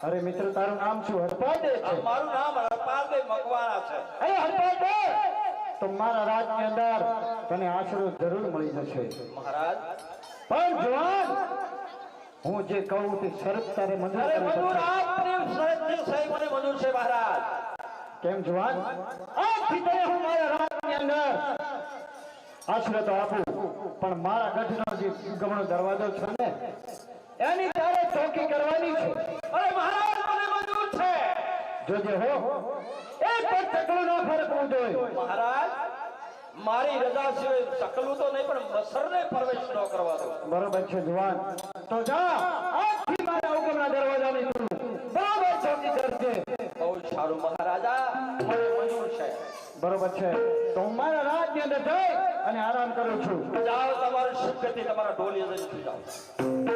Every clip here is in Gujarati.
અરે મિત્ર તારું નામ શું? હરપાદે છે? મારું નામ હરપાલભાઈ મકવાણા છે. અરે હરપાદે તો મારા રાજની અંદર તને આશરો જરૂર મળી જશે. મહારાજ? પણ જવાન હું જે કહું તે શરત તારે મંજૂર અરે મંજૂર પડશે. શરત શરતથી સહી મને મંજૂર છે મહારાજ. કેમ જવાન? આજથી તને હું મારા રાજની અંદર આશરો તો આપું. પણ મારા ગઢનો જે ગમણો દરવાજો છે ને એની ચોકી કરવાની છે. અરે મહારાજ મને મંજૂર છે. જોજે હો. એક પણ ચકલું ન ફરકવું જોઈએ. મહારાજ મારી રજા સિવાય ચકલું તો નહીં પણ મસરને પ્રવેશ ન કરવા દો. બરોબર છે જવાન. તો જા આજથી મારા હુકમના દરવાજાની તું બરાબર ચોકી કરજે. બહુ સારું મહારાજા. મને મંજૂર છે. બરોબર છે. તો હું મારા રાજની અંદર જઈ અને આરામ કરું છું. જાઓ તમારી શુભ ગતિ તમારા ઢોલી અંદર જાઓ.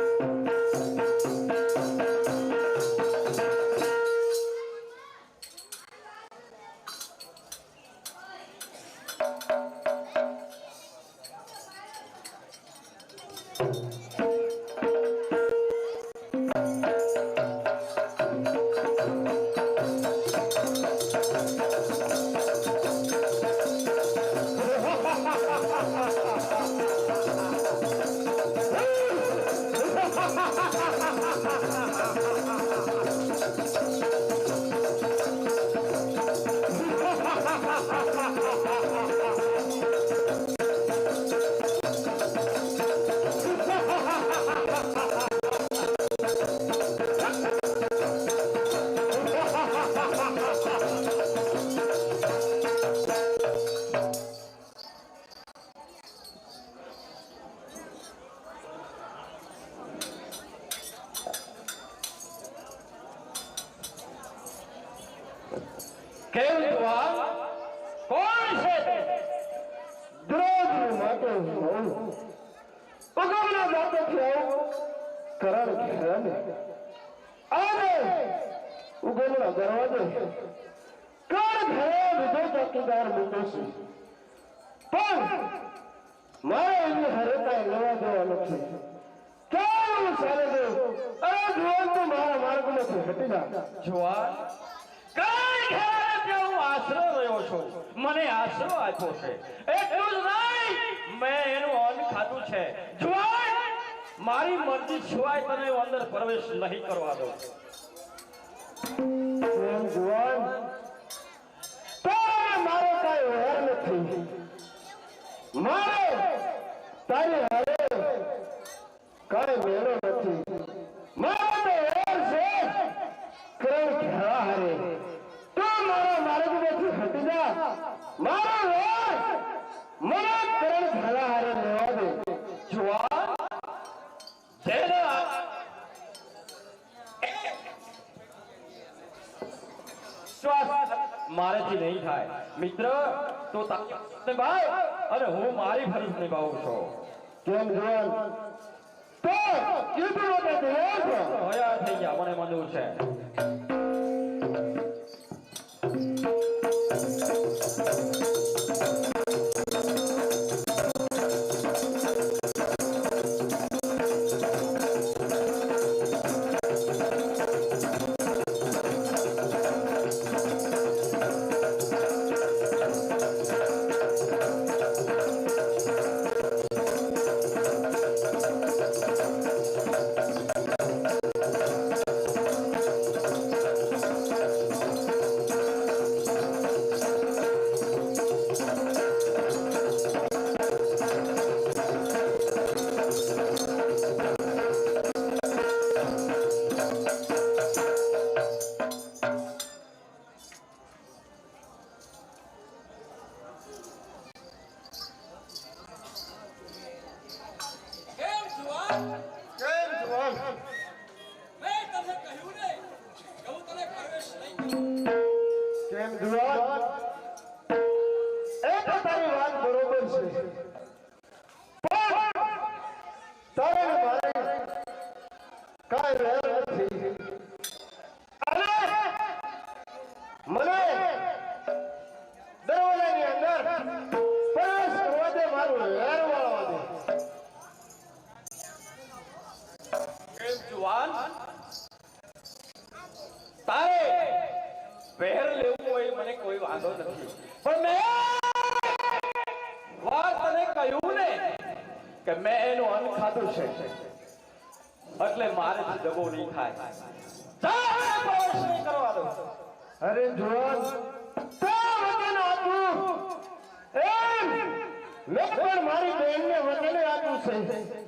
કેમ જવાન કોણ છે? દ્રોહ માટે હું. ઉગમના માટે આવું કરણ ખેરાને અને ઉગમના દરવાજે કણ ઘરે વિજય ચોકીદાર મૂકો પણ મારે એની હરેતા લેવા દેવા નથી. કેવું ચાલે અરે જુવાન તો મારા માર્ગમાંથી હટી જા. જુવાન હું આશરો રહ્યો છું. મને આશરો આપ્યો છે. એટલું મેં એનું અન્ન ખાધું છે. જુવાન મારી મરજી સિવાય તને અંદર પ્રવેશ નહીં કરવા એમ જુવાન મારો કાંઈ વેર નથી. મારે તારી હારે કાંઈ મેળો નથી મારો તો વેર છે કરણ ખેડા હારે તું મારા માર્ગમાંથી હટી જા મારો વેર કરણ ખેડા હારે લેવા દે. જુવાન જેના શ્વાસ મારેથી નહીં થાય. મિત્ર તો તમે ભાઈ અને હું મારી ફરજ નિભાવું છું. કેમ જુવાન? તો તૈયાર છો હયા થઈ ગયા મને મંજૂર છે. પ્રવેશ વાંધો નથી ને કે એટલે મારે દગો નહીં થાય. પ્રવેશ અરે એમ, મેં પણ મારી બહેનને વચન આપ્યું છે.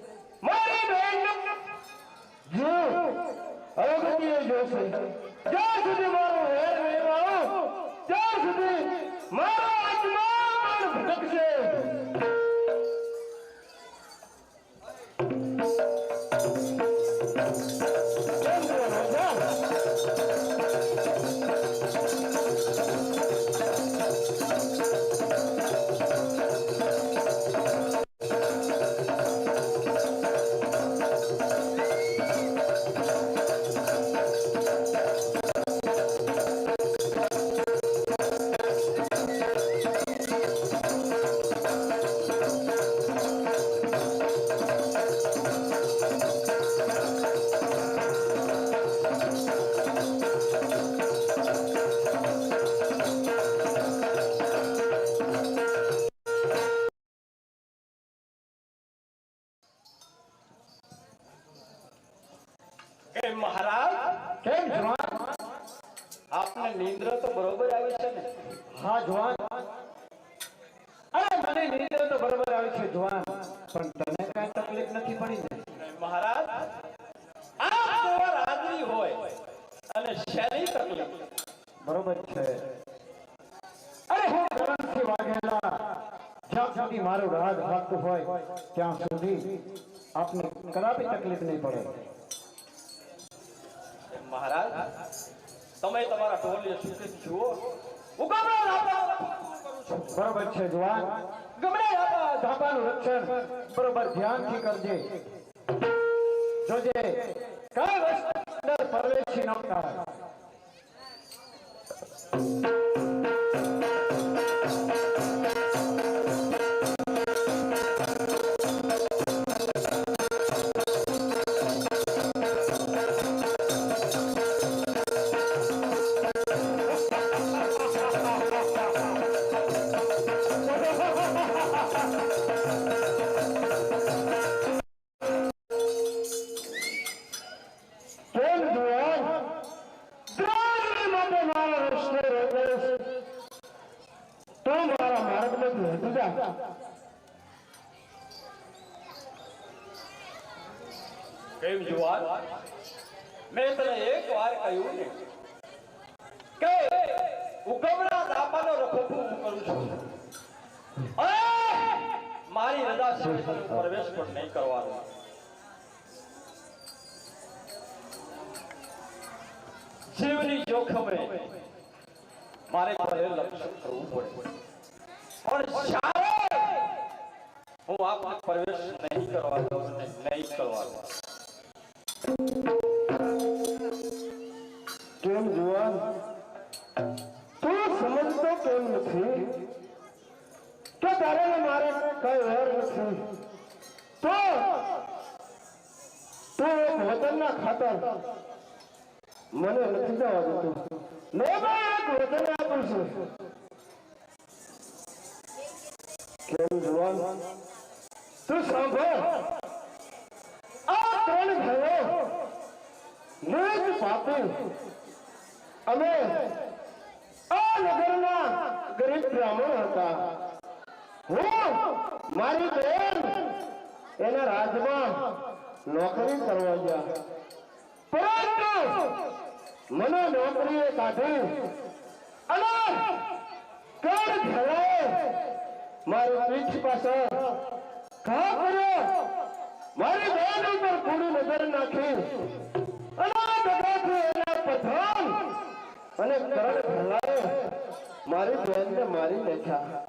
કેમ છે આપને નિંદ્ર તો બરોબર આવી છે ને? હા, જવાન. અરે, મને નિંદ્ર તો બરોબર આવી છે, જવાન. પણ તને કઈ તકલીફ નથી પડી ને? મહારાજ આપ જેવા રાજી હોય અને શેની તકલીફ? બરોબર છે. અરે, હું ગરમથી વાગેલા. જ્યાં સુધી મારો રાજ ભાગતું હોય, ત્યાં સુધી આપને કદાપી તકલીફ નહીં પડે. મહારાજ તમે તમારા ઢોલિયા સુધી જુઓ. કરું છું બરોબર છે જવાન. ગમે આપા ધાબાનું રક્ષણ બરોબર ધ્યાનથી કરજે. જોજે. કઈ વસ્તુ અંદર પ્રવેશી ન થાય? કેમ જુવાન? મેં તને એક વાર કહ્યું ને કે ઉગમણા દાપાનો રખોપો હું કરું છું. મારી રજા સિવાય પ્રવેશ પણ નહીં કરવાનો. જીવની જોખમે મારે ઘરે લક્ષણ કરવું પડે. પણ જ્યારે હું આપને પ્રવેશ નહીં કરવા દઉં નહીં કરવા કેમ જુવાન તું સમજતો કેમ નથી કે તારે મારે કઈ વેર નથી તો તું એક વતનના ખાતર મને નથી જવા દેતો મેં પણ એક વતન આપ્યું છે કેમ જુવાન તું સાંભળ આ ત્રણ ભાઈઓ નિજ અમે આ નગરના ગરીબ બ્રાહ્મણ હતા. હું, મારી બેન, એના રાજમાં નોકરી કરવા ગયા. પરંતુ મને નોકરીએ કાઢી અને કર ઘરે મારી પીઠ પાછળ. ઘા કર્યો મારી બેન ઉપર પૂરી નજર નાખી. પઠાણ અને કરણ ભલાએ મારી બહેનને મારી નાખ્યા.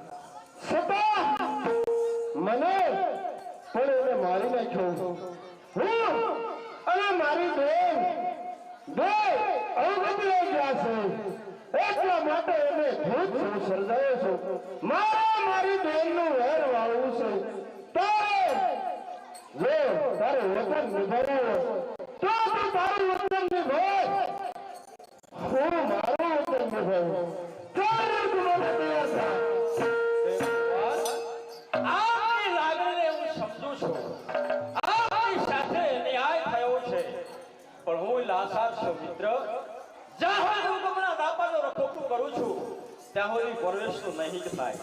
છતાં મને પણ એને મારી નાખ્યો. હું અને મારી બહેન બે અવગતિઓ ગયા છે. એટલા માટે એને ભૂત છું, સર્જાયો છું. મારે, મારી બેનનું વેર વાળવું છે. તારે જો તારે વતન નિભાવવું તો તું તારું વતન નિભાવ. કહું ચાલ તું મને તૈયાર થા આપની લાગણીને હું સમજુ છું. આપની સાથે ન્યાય થયો છે. પણ હું લાસાર છું, મિત્ર. જ્યાં હું હુકમના દાપાનો રખોપું કરું છું. ત્યાં સુધી પરવેશનું નહીં થાય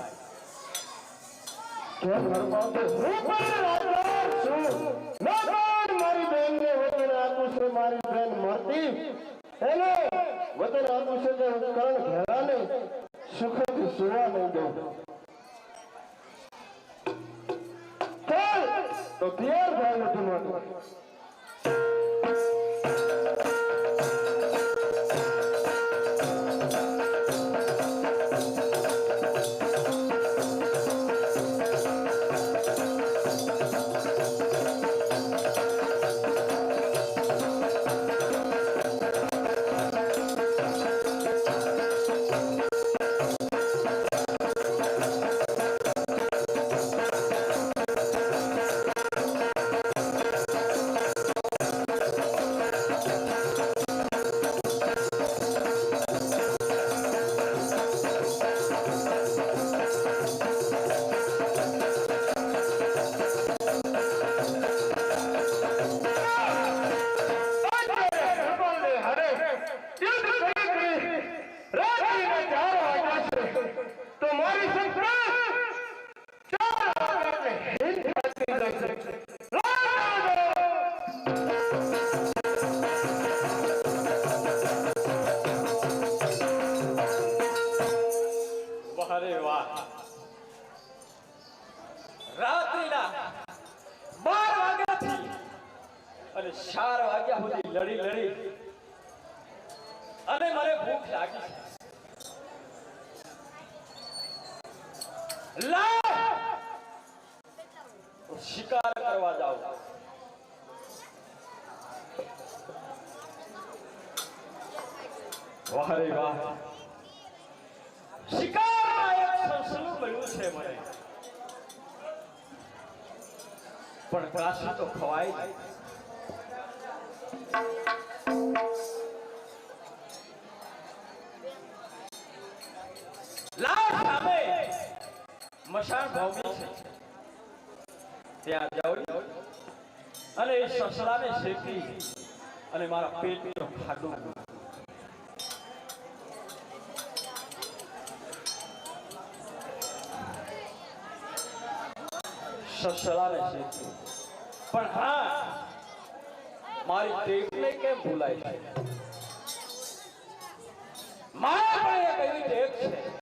કેમ હરપાવ તો હું પણ લાચાર છું. ના મારી બેનને વચન આપું છું, મારી બેન મરતી એને વચન આપું છું કે કરણ ઘેરાને સુખથી સુવા ચાર વાગ્યા સુધી લડી લડી. અને મને ભૂખ લાગી. શિકાર કરવા જાઓ. વાહ રે વાહ. શિકાર મળ્યું છે મને. પણ કાશી તો ખવાય. લાવ સામે મશાન ભૂમિ છે ત્યાં અને એ સસલાને શેકી અને મારા પેટનો ખાડો સસલાને શીખ્યું પણ હા, મારી ટેપને કેમ ભૂલાય છે? મારા પણ એક એવી ટેપ છે.